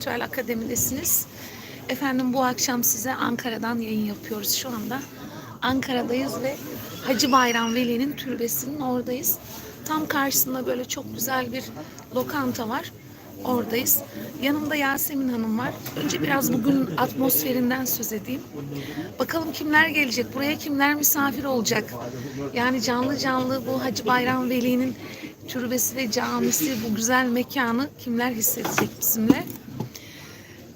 Virtual Akademi'desiniz. Efendim bu akşam size Ankara'dan yayın yapıyoruz şu anda. Ankara'dayız ve Hacı Bayram Veli'nin türbesinin oradayız. Tam karşısında böyle çok güzel bir lokanta var. Oradayız. Yanımda Yasemin Hanım var. Önce biraz bugün atmosferinden söz edeyim. Bakalım kimler gelecek, buraya kimler misafir olacak. Yani canlı canlı bu Hacı Bayram Veli'nin türbesi ve camisi, bu güzel mekanı kimler hissedecek bizimle.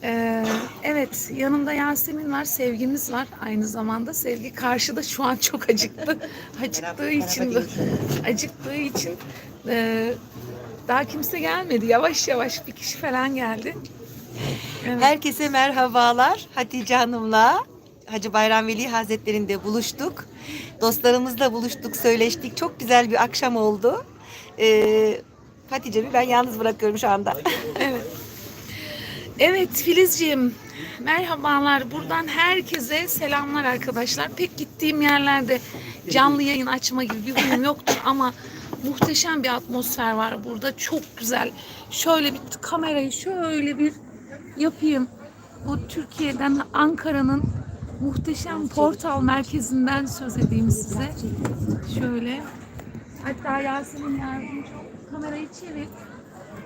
Ee, evet yanımda Yasemin var, sevgimiz var aynı zamanda. Sevgi karşıda şu an çok acıktı. Acıktığı için acıktığı için e, daha kimse gelmedi. Yavaş yavaş bir kişi falan geldi. Evet. Herkese merhabalar. Hatice Hanım'la Hacı Bayram Veli Hazretleri'nde buluştuk. Dostlarımızla buluştuk, söyleştik. Çok güzel bir akşam oldu. Ee, Hatice'mi ben yalnız bırakıyorum şu anda. Evet. Evet Filizciğim merhabalar. Buradan herkese selamlar arkadaşlar. Pek gittiğim yerlerde canlı yayın açma gibi bir huyum yoktur ama muhteşem bir atmosfer var burada. Çok güzel. Şöyle bir kamerayı şöyle bir yapayım. Bu Türkiye'den Ankara'nın muhteşem portal merkezinden söz edeyim size. Şöyle. Hatta Yasemin yardımcı. Kamerayı çevir.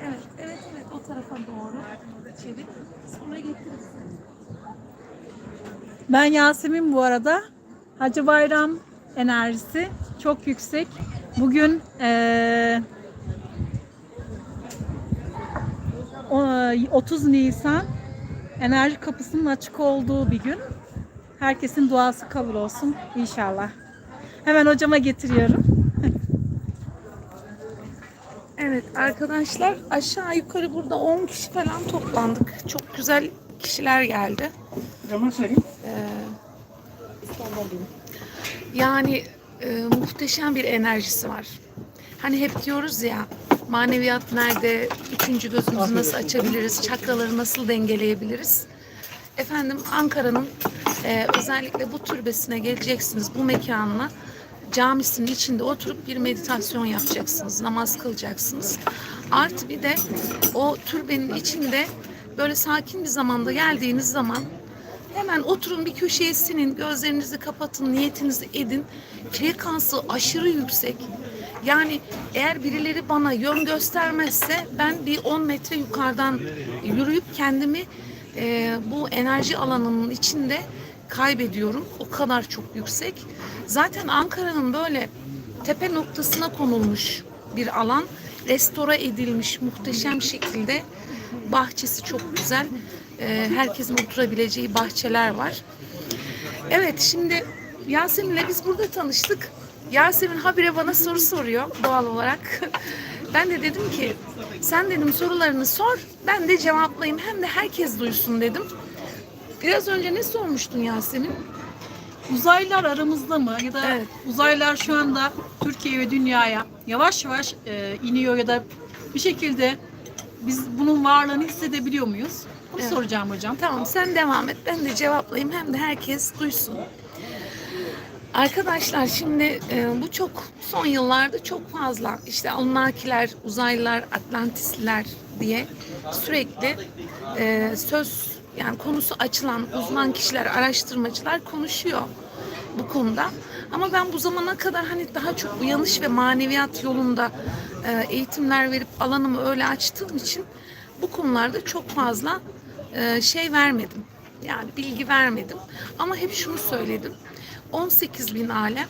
Evet, evet, evet. O tarafa doğru çevir. Sonra getirirsin. Ben Yasemin bu arada. Hacı Bayram enerjisi çok yüksek. Bugün eee, o- 30 Nisan enerji kapısının açık olduğu bir gün. Herkesin duası kabul olsun inşallah. Hemen hocama getiriyorum. Evet arkadaşlar aşağı yukarı burada 10 kişi falan toplandık. Çok güzel kişiler geldi. Ee, yani e, muhteşem bir enerjisi var. Hani hep diyoruz ya maneviyat nerede, üçüncü gözümüzü nasıl açabiliriz, çakraları nasıl dengeleyebiliriz? Efendim Ankara'nın e, özellikle bu türbesine geleceksiniz, bu mekanına camisinin içinde oturup bir meditasyon yapacaksınız, namaz kılacaksınız. Artı bir de o türbenin içinde böyle sakin bir zamanda geldiğiniz zaman hemen oturun bir köşeye sinin, gözlerinizi kapatın, niyetinizi edin. Frekansı aşırı yüksek. Yani eğer birileri bana yön göstermezse ben bir 10 metre yukarıdan yürüyüp kendimi e, bu enerji alanının içinde kaybediyorum. O kadar çok yüksek. Zaten Ankara'nın böyle tepe noktasına konulmuş bir alan. Restore edilmiş muhteşem şekilde. Bahçesi çok güzel. Ee, herkesin oturabileceği bahçeler var. Evet şimdi Yasemin'le biz burada tanıştık. Yasemin habire bana soru soruyor doğal olarak. Ben de dedim ki sen dedim sorularını sor ben de cevaplayayım hem de herkes duysun dedim. Biraz önce ne sormuştun Yasemin? Uzaylılar aramızda mı? Ya da Evet. uzaylılar şu anda Türkiye ve dünyaya yavaş yavaş e, iniyor ya da bir şekilde biz bunun varlığını hissedebiliyor muyuz? Bunu Evet. soracağım hocam. Tamam sen devam et. Ben de cevaplayayım hem de herkes duysun. Arkadaşlar şimdi e, bu çok son yıllarda çok fazla işte Anunnakiler, uzaylılar, Atlantisliler diye sürekli e, söz yani konusu açılan uzman kişiler, araştırmacılar konuşuyor bu konuda. Ama ben bu zamana kadar hani daha çok uyanış ve maneviyat yolunda e, eğitimler verip alanımı öyle açtığım için bu konularda çok fazla e, şey vermedim. Yani bilgi vermedim. Ama hep şunu söyledim. 18 bin alem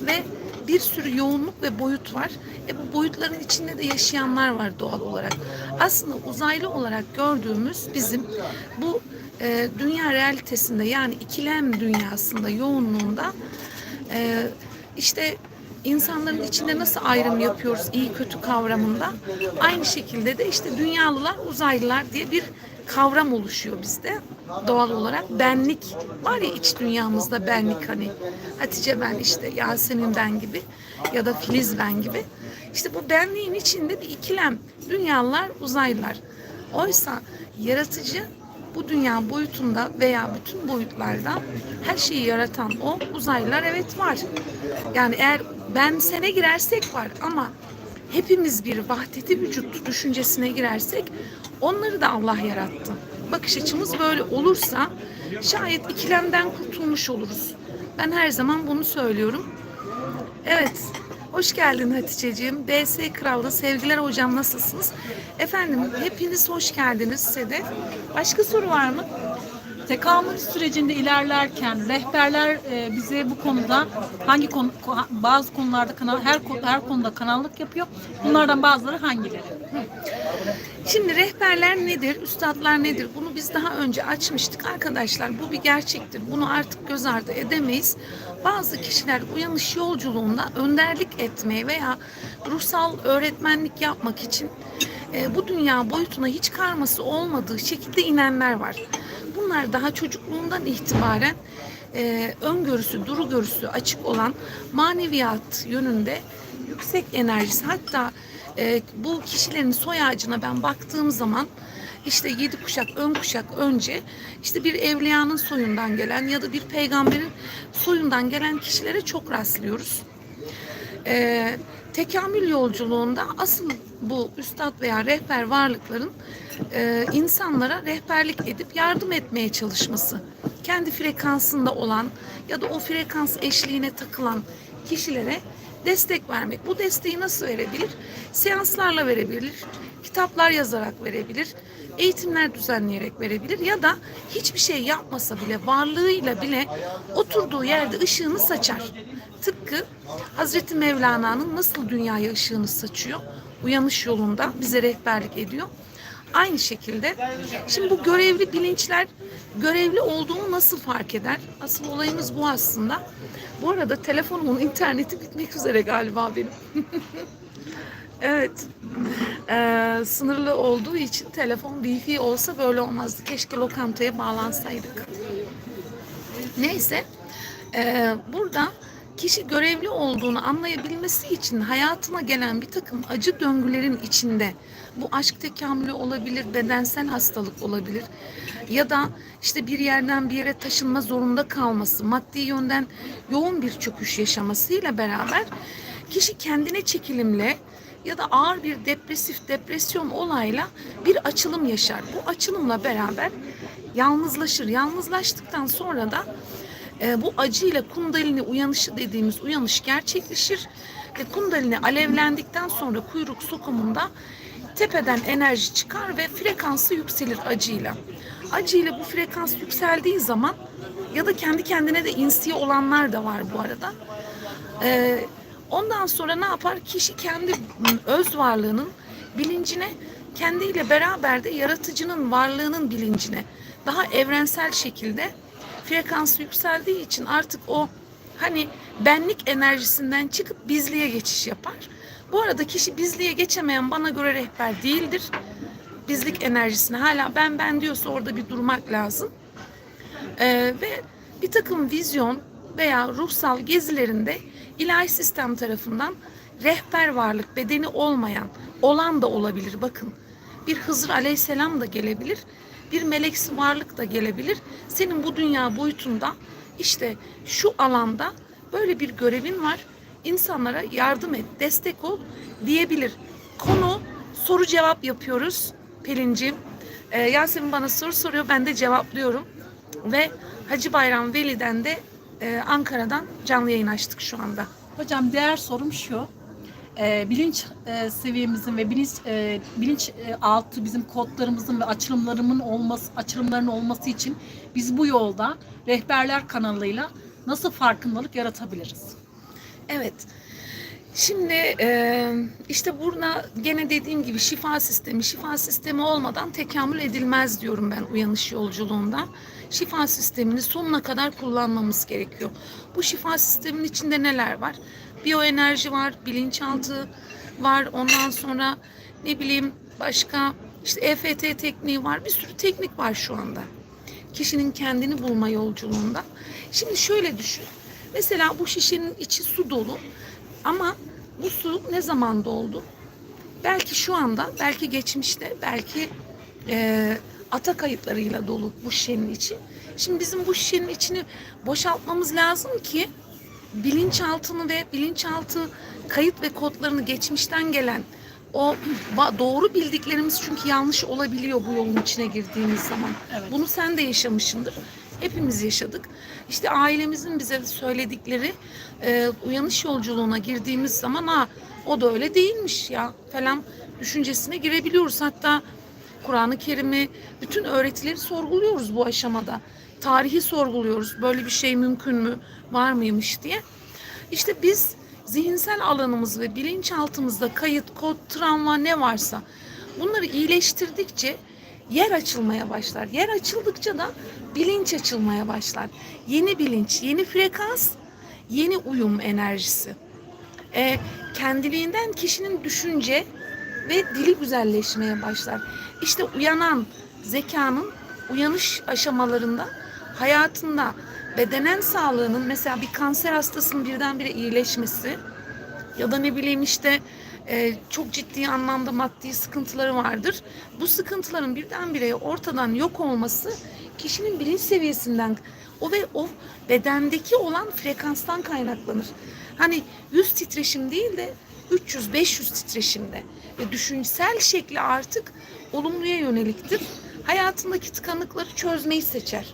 ve bir sürü yoğunluk ve boyut var. E bu boyutların içinde de yaşayanlar var doğal olarak. Aslında uzaylı olarak gördüğümüz bizim bu e, dünya realitesinde yani ikilem dünyasında yoğunluğunda e, işte insanların içinde nasıl ayrım yapıyoruz iyi kötü kavramında aynı şekilde de işte dünyalılar uzaylılar diye bir kavram oluşuyor bizde doğal olarak benlik var ya iç dünyamızda benlik hani Hatice ben işte Yasemin ben gibi ya da Filiz ben gibi işte bu benliğin içinde bir ikilem dünyalılar uzaylılar oysa yaratıcı bu dünya boyutunda veya bütün boyutlarda her şeyi yaratan o uzaylılar evet var. Yani eğer ben sene girersek var ama hepimiz bir vahdeti vücut düşüncesine girersek Onları da Allah yarattı. Bakış açımız böyle olursa şayet ikilemden kurtulmuş oluruz. Ben her zaman bunu söylüyorum. Evet. Hoş geldin Hatice'ciğim. BS Kral'da sevgiler hocam nasılsınız? Efendim hepiniz hoş geldiniz Sedef. Başka soru var mı? Tekamül sürecinde ilerlerken rehberler e, bize bu konuda hangi konu ko- bazı konularda kanal her her konuda kanallık yapıyor. Bunlardan bazıları hangileri? Şimdi rehberler nedir, üstadlar nedir? Bunu biz daha önce açmıştık arkadaşlar. Bu bir gerçektir. Bunu artık göz ardı edemeyiz. Bazı kişiler uyanış yolculuğunda önderlik etmeye veya ruhsal öğretmenlik yapmak için e, bu dünya boyutuna hiç karması olmadığı şekilde inenler var. Bunlar daha çocukluğundan itibaren e, öngörüsü, duru görüsü açık olan maneviyat yönünde yüksek enerjisi hatta e, bu kişilerin soy ağacına ben baktığım zaman işte yedi kuşak ön kuşak önce işte bir evliyanın soyundan gelen ya da bir peygamberin soyundan gelen kişilere çok rastlıyoruz. E, tekamül yolculuğunda asıl bu üstad veya rehber varlıkların e, insanlara rehberlik edip yardım etmeye çalışması. Kendi frekansında olan ya da o frekans eşliğine takılan kişilere destek vermek. Bu desteği nasıl verebilir? Seanslarla verebilir, kitaplar yazarak verebilir, eğitimler düzenleyerek verebilir ya da hiçbir şey yapmasa bile varlığıyla bile oturduğu yerde ışığını saçar. Tıpkı Hazreti Mevlana'nın nasıl dünyaya ışığını saçıyor? Uyanış yolunda bize rehberlik ediyor. Aynı şekilde şimdi bu görevli bilinçler görevli olduğunu nasıl fark eder? Asıl olayımız bu aslında. Bu arada telefonumun interneti bitmek üzere galiba benim. evet. Ee, sınırlı olduğu için telefon wifi olsa böyle olmazdı. Keşke lokantaya bağlansaydık. Neyse. Ee, burada kişi görevli olduğunu anlayabilmesi için hayatına gelen bir takım acı döngülerin içinde bu aşk tekamülü olabilir, bedensel hastalık olabilir ya da işte bir yerden bir yere taşınma zorunda kalması, maddi yönden yoğun bir çöküş yaşamasıyla beraber kişi kendine çekilimle ya da ağır bir depresif depresyon olayla bir açılım yaşar. Bu açılımla beraber yalnızlaşır. Yalnızlaştıktan sonra da e, bu acıyla kundalini uyanışı dediğimiz uyanış gerçekleşir ve kundalini alevlendikten sonra kuyruk sokumunda tepeden enerji çıkar ve frekansı yükselir acıyla. Acıyla bu frekans yükseldiği zaman ya da kendi kendine de insiye olanlar da var bu arada. E, ondan sonra ne yapar? Kişi kendi öz varlığının bilincine kendiyle beraber de yaratıcının varlığının bilincine daha evrensel şekilde frekansı yükseldiği için artık o hani benlik enerjisinden çıkıp bizliğe geçiş yapar. Bu arada kişi bizliğe geçemeyen bana göre rehber değildir. Bizlik enerjisine hala ben ben diyorsa orada bir durmak lazım. Ee, ve bir takım vizyon veya ruhsal gezilerinde ilahi sistem tarafından rehber varlık bedeni olmayan olan da olabilir bakın. Bir Hızır aleyhisselam da gelebilir. Bir meleksi varlık da gelebilir. Senin bu dünya boyutunda işte şu alanda böyle bir görevin var. İnsanlara yardım et, destek ol diyebilir. Konu soru cevap yapıyoruz Pelin'ciğim. Ee, Yasemin bana soru soruyor, ben de cevaplıyorum. Ve Hacı Bayram Veli'den de e, Ankara'dan canlı yayın açtık şu anda. Hocam diğer sorum şu. E, bilinç e, seviyemizin ve bilinç e, bilinç e, altı bizim kodlarımızın ve açılımlarımın olması açılımların olması için biz bu yolda rehberler kanalıyla nasıl farkındalık yaratabiliriz? Evet. Şimdi e, işte burada gene dediğim gibi şifa sistemi, şifa sistemi olmadan tekamül edilmez diyorum ben uyanış yolculuğunda. Şifa sistemini sonuna kadar kullanmamız gerekiyor. Bu şifa sistemin içinde neler var? Biyoenerji var, bilinçaltı var, ondan sonra ne bileyim başka işte EFT tekniği var, bir sürü teknik var şu anda. Kişinin kendini bulma yolculuğunda. Şimdi şöyle düşün. Mesela bu şişenin içi su dolu ama bu su ne zaman doldu? Belki şu anda, belki geçmişte, belki e, ata kayıtlarıyla dolu bu şişenin içi. Şimdi bizim bu şişenin içini boşaltmamız lazım ki bilinçaltını ve bilinçaltı kayıt ve kodlarını geçmişten gelen o doğru bildiklerimiz çünkü yanlış olabiliyor bu yolun içine girdiğimiz zaman. Evet. Bunu sen de yaşamışsındır. Hepimiz yaşadık. İşte ailemizin bize söyledikleri e, uyanış yolculuğuna girdiğimiz zaman ha o da öyle değilmiş ya falan düşüncesine girebiliyoruz. Hatta Kur'an-ı Kerim'i bütün öğretileri sorguluyoruz bu aşamada. Tarihi sorguluyoruz. Böyle bir şey mümkün mü? Var mıymış diye. İşte biz zihinsel alanımız ve bilinçaltımızda kayıt, kod, travma ne varsa bunları iyileştirdikçe yer açılmaya başlar. Yer açıldıkça da bilinç açılmaya başlar. Yeni bilinç, yeni frekans, yeni uyum enerjisi. Ee, kendiliğinden kişinin düşünce ve dili güzelleşmeye başlar. İşte uyanan zekanın uyanış aşamalarında hayatında bedenen sağlığının mesela bir kanser hastasının birdenbire iyileşmesi ya da ne bileyim işte e, çok ciddi anlamda maddi sıkıntıları vardır. Bu sıkıntıların birdenbire ortadan yok olması kişinin bilinç seviyesinden o ve o bedendeki olan frekanstan kaynaklanır. Hani 100 titreşim değil de 300-500 titreşimde ve düşünsel şekli artık olumluya yöneliktir. Hayatındaki tıkanıkları çözmeyi seçer.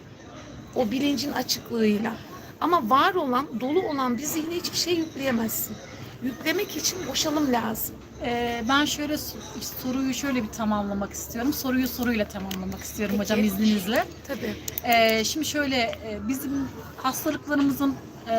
O bilincin açıklığıyla. Ama var olan, dolu olan bir zihne hiçbir şey yükleyemezsin. Yüklemek için boşalım lazım. Ee, ben şöyle soruyu şöyle bir tamamlamak istiyorum. Soruyu soruyla tamamlamak istiyorum Peki. hocam izninizle. Tabii. Ee, şimdi şöyle e, bizim hastalıklarımızın e,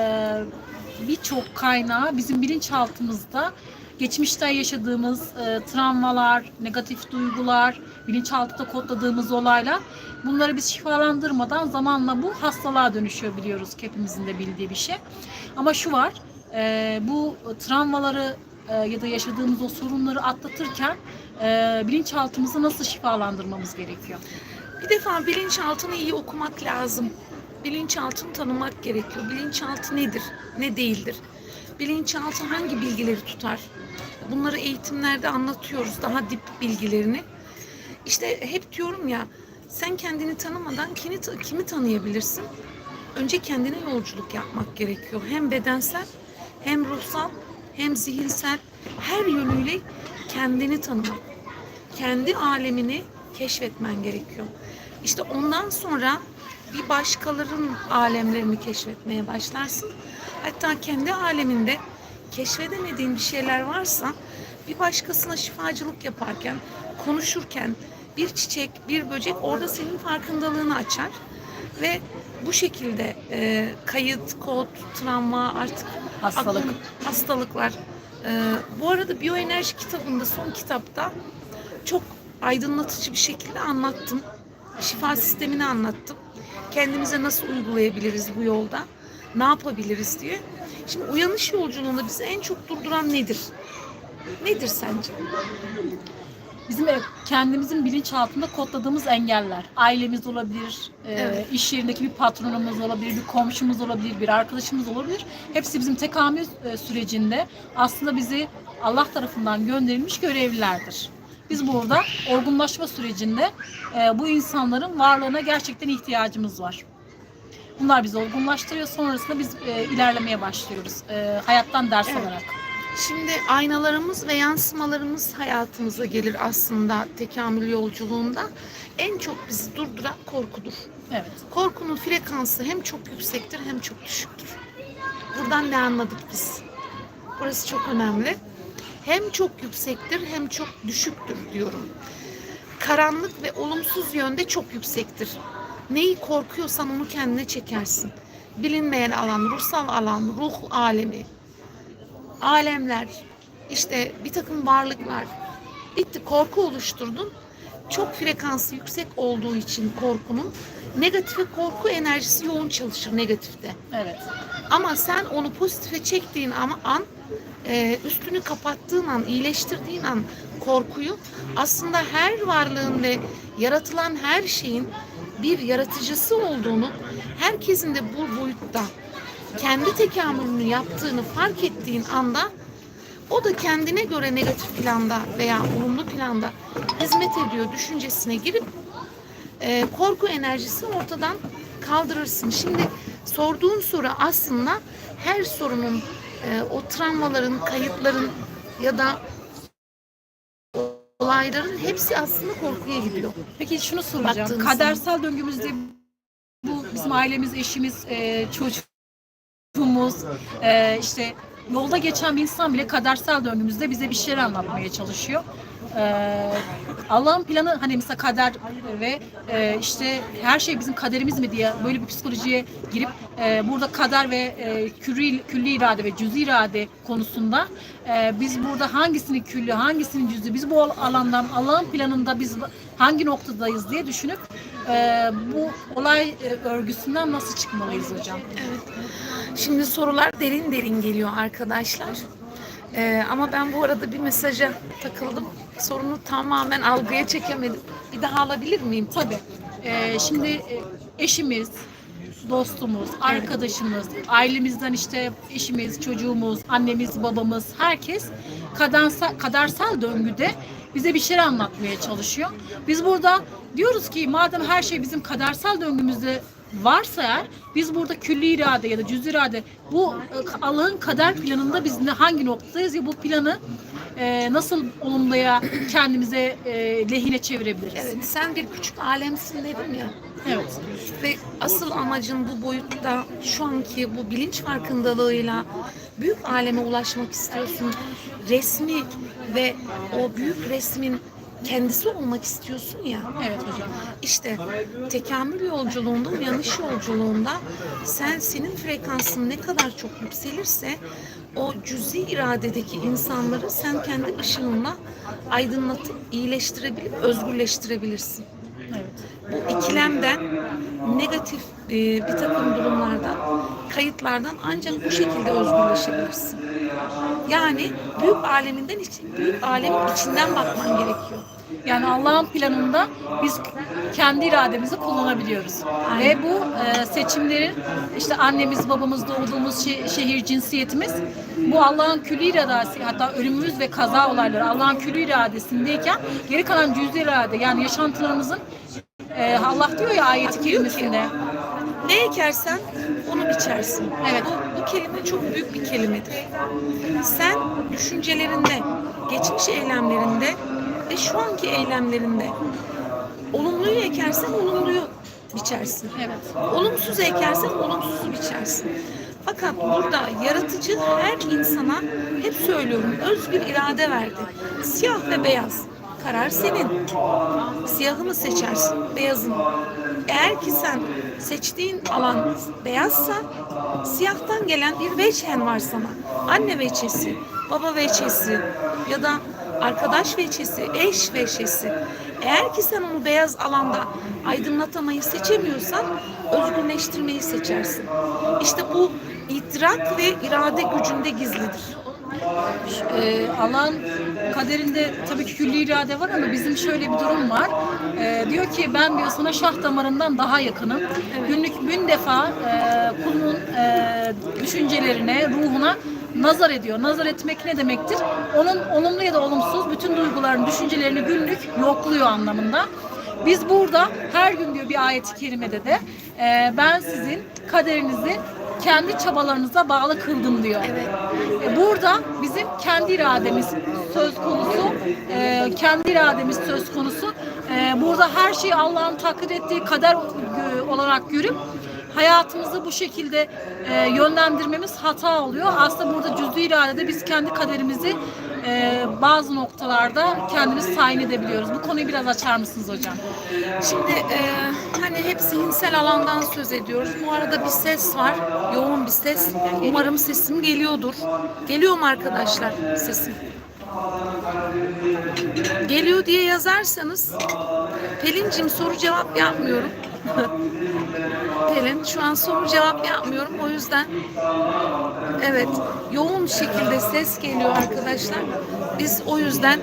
birçok kaynağı bizim bilinçaltımızda geçmişte yaşadığımız e, travmalar, negatif duygular, bilinçaltında kodladığımız olaylar bunları biz şifalandırmadan zamanla bu hastalığa dönüşüyor biliyoruz hepimizin de bildiği bir şey. Ama şu var e, bu travmaları e, ya da yaşadığımız o sorunları atlatırken e, bilinçaltımızı nasıl şifalandırmamız gerekiyor? Bir defa bilinçaltını iyi okumak lazım. Bilinçaltını tanımak gerekiyor. Bilinçaltı nedir, ne değildir? Bilinçaltı hangi bilgileri tutar? Bunları eğitimlerde anlatıyoruz, daha dip bilgilerini. İşte hep diyorum ya, sen kendini tanımadan kimi, kimi tanıyabilirsin? Önce kendine yolculuk yapmak gerekiyor. Hem bedensel, hem ruhsal, hem zihinsel, her yönüyle kendini tanımak. Kendi alemini keşfetmen gerekiyor. İşte ondan sonra bir başkalarının alemlerini keşfetmeye başlarsın. Hatta kendi aleminde keşfedemediğin bir şeyler varsa bir başkasına şifacılık yaparken, konuşurken bir çiçek, bir böcek orada senin farkındalığını açar ve bu şekilde e, kayıt, kod, travma artık Hastalık. aklın- hastalıklar. E, bu arada biyoenerji kitabında son kitapta çok aydınlatıcı bir şekilde anlattım. Şifa sistemini anlattım. Kendimize nasıl uygulayabiliriz bu yolda? Ne yapabiliriz diye. Şimdi uyanış yolculuğunda bizi en çok durduran nedir? Nedir sence? Bizim kendimizin bilinçaltında kodladığımız engeller. Ailemiz olabilir, e, Evet. iş yerindeki bir patronumuz olabilir, bir komşumuz olabilir, bir arkadaşımız olabilir. Hepsi bizim tekamül e, sürecinde aslında bizi Allah tarafından gönderilmiş görevlilerdir. Biz burada olgunlaşma sürecinde e, bu insanların varlığına gerçekten ihtiyacımız var. Bunlar bizi olgunlaştırıyor. Sonrasında biz ilerlemeye başlıyoruz. Hayattan ders Evet. alarak. Şimdi aynalarımız ve yansımalarımız hayatımıza gelir aslında tekamül yolculuğunda. En çok bizi durduran korkudur. Evet. Korkunun frekansı hem çok yüksektir hem çok düşüktür. Buradan ne anladık biz? Burası çok önemli. Hem çok yüksektir hem çok düşüktür diyorum. Karanlık ve olumsuz yönde çok yüksektir. Neyi korkuyorsan onu kendine çekersin. Bilinmeyen alan, ruhsal alan, ruh alemi, alemler, işte bir takım varlıklar. Bitti korku oluşturdun. Çok frekansı yüksek olduğu için korkunun negatife korku enerjisi yoğun çalışır negatifte. Evet. Ama sen onu pozitife çektiğin ama an e, üstünü kapattığın an, iyileştirdiğin an korkuyu aslında her varlığın ve yaratılan her şeyin bir yaratıcısı olduğunu, herkesin de bu boyutta kendi tekamülünü yaptığını fark ettiğin anda o da kendine göre negatif planda veya olumlu planda hizmet ediyor düşüncesine girip e, korku enerjisini ortadan kaldırırsın. Şimdi sorduğun soru aslında her sorunun e, o travmaların, kayıtların ya da olayların hepsi aslında korkuya gidiyor. Peki şunu soracağım. Baktığınız Kadersel döngümüzde bu bizim ailemiz, eşimiz, e, çocuğumuz, e, işte yolda geçen bir insan bile kadersel döngümüzde bize bir şeyler anlatmaya çalışıyor. E, Allah'ın planı hani mesela kader ve e, işte her şey bizim kaderimiz mi diye böyle bir psikolojiye girip e, burada kader ve e, külli, külli irade ve cüzi irade konusunda e, biz burada hangisinin külli, hangisinin cüzi, biz bu alandan Allah'ın planında biz hangi noktadayız diye düşünüp e, bu olay e, örgüsünden nasıl çıkmalıyız hocam? Şimdi sorular derin derin geliyor arkadaşlar. Ee, ama ben bu arada bir mesaja takıldım. Sorunu tamamen algıya çekemedim. Bir daha alabilir miyim? Tabii. E, şimdi e, eşimiz, dostumuz, arkadaşımız, ailemizden işte eşimiz, çocuğumuz, annemiz, babamız, herkes kadersel, kadersel döngüde bize bir şeyler anlatmaya çalışıyor. Biz burada diyoruz ki madem her şey bizim kadersel döngümüzde varsa eğer biz burada külli irade ya da cüz irade bu e, Allah'ın kader planında biz ne hangi noktadayız ya bu planı e, nasıl olumluya kendimize e, lehine çevirebiliriz? Evet, sen bir küçük alemsin dedim ya. Evet. Ve asıl amacın bu boyutta şu anki bu bilinç farkındalığıyla büyük aleme ulaşmak istiyorsun. Resmi ve o büyük resmin kendisi olmak istiyorsun ya. Evet hocam. İşte tekamül yolculuğunda, uyanış yolculuğunda sen senin frekansın ne kadar çok yükselirse o cüzi iradedeki insanları sen kendi ışığınla aydınlatıp iyileştirebilip özgürleştirebilirsin. Evet. Bu ikilemden negatif e, bir takım durumlardan, kayıtlardan ancak bu şekilde özgürleşebilirsin. Yani büyük aleminden iç- büyük alemin içinden bakman gerekiyor. Yani Allah'ın planında biz kendi irademizi kullanabiliyoruz. Ve bu e, seçimlerin işte annemiz, babamız, doğduğumuz şe- şehir, cinsiyetimiz bu Allah'ın külli iradesi hatta ölümümüz ve kaza olayları Allah'ın külli iradesindeyken geri kalan cüz irade yani yaşantılarımızın e, Allah diyor ya ayeti kerimesinde. Ne ekersen onu biçersin. Evet. Bu, bu kelime çok büyük bir kelimedir. Sen düşüncelerinde, geçmiş eylemlerinde ve şu anki eylemlerinde olumluyu ekersen olumluyu biçersin. Evet. Olumsuz ekersen olumsuzu biçersin. Fakat burada yaratıcı her insana hep söylüyorum özgür irade verdi. Siyah ve beyaz. Karar senin. Siyahı mı seçersin, beyazı mı? Eğer ki sen seçtiğin alan beyazsa siyahtan gelen bir veçhen var sana. Anne veçesi, baba veçesi ya da arkadaş veçesi, eş veçesi. Eğer ki sen onu beyaz alanda aydınlatamayı seçemiyorsan özgürleştirmeyi seçersin. İşte bu idrak ve irade gücünde gizlidir. Ee, Allah'ın kaderinde tabii ki külli irade var ama bizim şöyle bir durum var. Ee, diyor ki ben diyor sana şah damarından daha yakınım. Günlük bin defa e, kulun e, düşüncelerine, ruhuna nazar ediyor. Nazar etmek ne demektir? Onun olumlu ya da olumsuz bütün duygularını, düşüncelerini günlük yokluyor anlamında. Biz burada her gün diyor bir ayet-i kerimede de e, ben sizin kaderinizi kendi çabalarınıza bağlı kıldım diyor. E, Burada bizim kendi irademiz söz konusu, e, kendi irademiz söz konusu. E, burada her şeyi Allah'ın takdir ettiği kader e, olarak görüp hayatımızı bu şekilde e, yönlendirmemiz hata oluyor. Aslında burada cüzdü iradede biz kendi kaderimizi e, bazı noktalarda kendimiz tayin edebiliyoruz. Bu konuyu biraz açar mısınız hocam? Şimdi e, hani hep zihinsel alandan söz ediyoruz. Bu arada bir ses var. Yoğun bir ses. Umarım sesim geliyordur. Geliyor mu arkadaşlar sesim? Geliyor diye yazarsanız Pelin'cim soru cevap yapmıyorum. Pelin şu an soru cevap yapmıyorum. O yüzden evet yoğun şekilde ses geliyor arkadaşlar. Biz o yüzden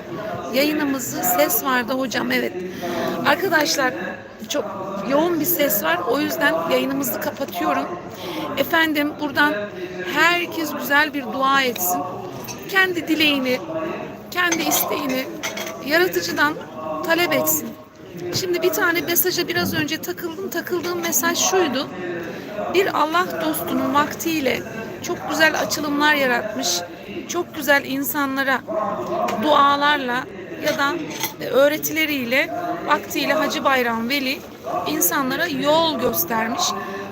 yayınımızı ses vardı hocam evet. Arkadaşlar çok yoğun bir ses var. O yüzden yayınımızı kapatıyorum. Efendim buradan herkes güzel bir dua etsin. Kendi dileğini, kendi isteğini yaratıcıdan talep etsin. Şimdi bir tane mesaja biraz önce takıldım. Takıldığım mesaj şuydu. Bir Allah dostunun vaktiyle çok güzel açılımlar yaratmış. Çok güzel insanlara dualarla ya da e, öğretileriyle vaktiyle Hacı Bayram Veli insanlara yol göstermiş.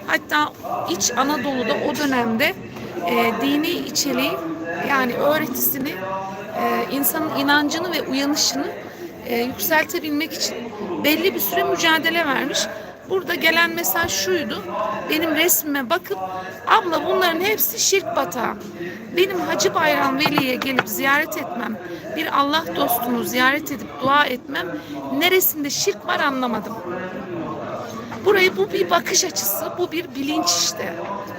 Hatta İç Anadolu'da o dönemde e, dini içeriği yani öğretisini e, insanın inancını ve uyanışını e, yükseltebilmek için belli bir süre mücadele vermiş. Burada gelen mesaj şuydu. Benim resmime bakıp abla bunların hepsi şirk batağı. Benim Hacı Bayram Veli'ye gelip ziyaret etmem, bir Allah dostunu ziyaret edip dua etmem neresinde şirk var anlamadım. Burayı bu bir bakış açısı, bu bir bilinç işte.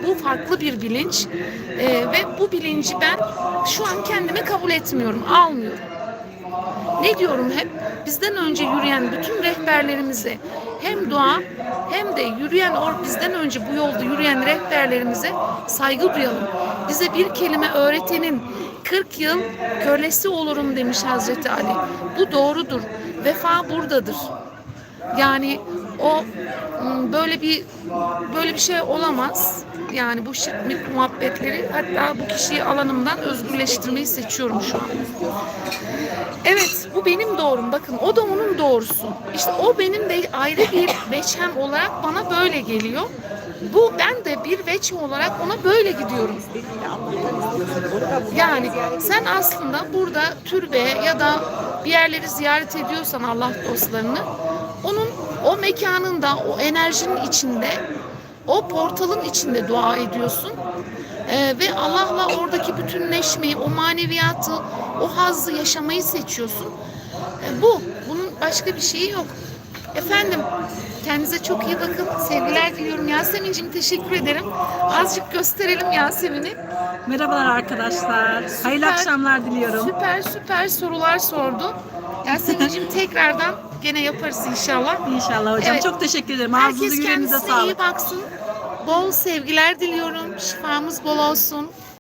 Bu farklı bir bilinç Ee, ve bu bilinci ben şu an kendime kabul etmiyorum, almıyorum. Ne diyorum hep? Bizden önce yürüyen bütün rehberlerimize hem dua hem de yürüyen or bizden önce bu yolda yürüyen rehberlerimize saygı duyalım. Bize bir kelime öğretenin 40 yıl kölesi olurum demiş Hazreti Ali. Bu doğrudur. Vefa buradadır. Yani o m, böyle bir böyle bir şey olamaz. Yani bu şirk muhabbetleri hatta bu kişiyi alanımdan özgürleştirmeyi seçiyorum şu an. Evet bu benim doğrum bakın o da onun doğrusu. İşte o benim de ayrı bir veçhem olarak bana böyle geliyor. Bu ben de bir veçhem olarak ona böyle gidiyorum. Yani sen aslında burada türbe ya da bir yerleri ziyaret ediyorsan Allah dostlarını onun o mekanında o enerjinin içinde o portalın içinde dua ediyorsun. Ee, ve Allah'la oradaki bütünleşmeyi, o maneviyatı, o hazzı yaşamayı seçiyorsun. Ee, bu. Bunun başka bir şeyi yok. Efendim, kendinize çok iyi bakın. Sevgiler diliyorum. Yasemin'cim teşekkür ederim. Azıcık gösterelim Yasemin'i. Merhabalar arkadaşlar. Hayırlı Süper. akşamlar diliyorum. Süper süper sorular sordu. Yasemin'cim tekrardan gene yaparız inşallah. İnşallah hocam. Evet. Çok teşekkür ederim. Ağzınıza Herkes yüreğinize kendisine iyi sağlık. baksın. Bol sevgiler diliyorum. Şifamız bol olsun.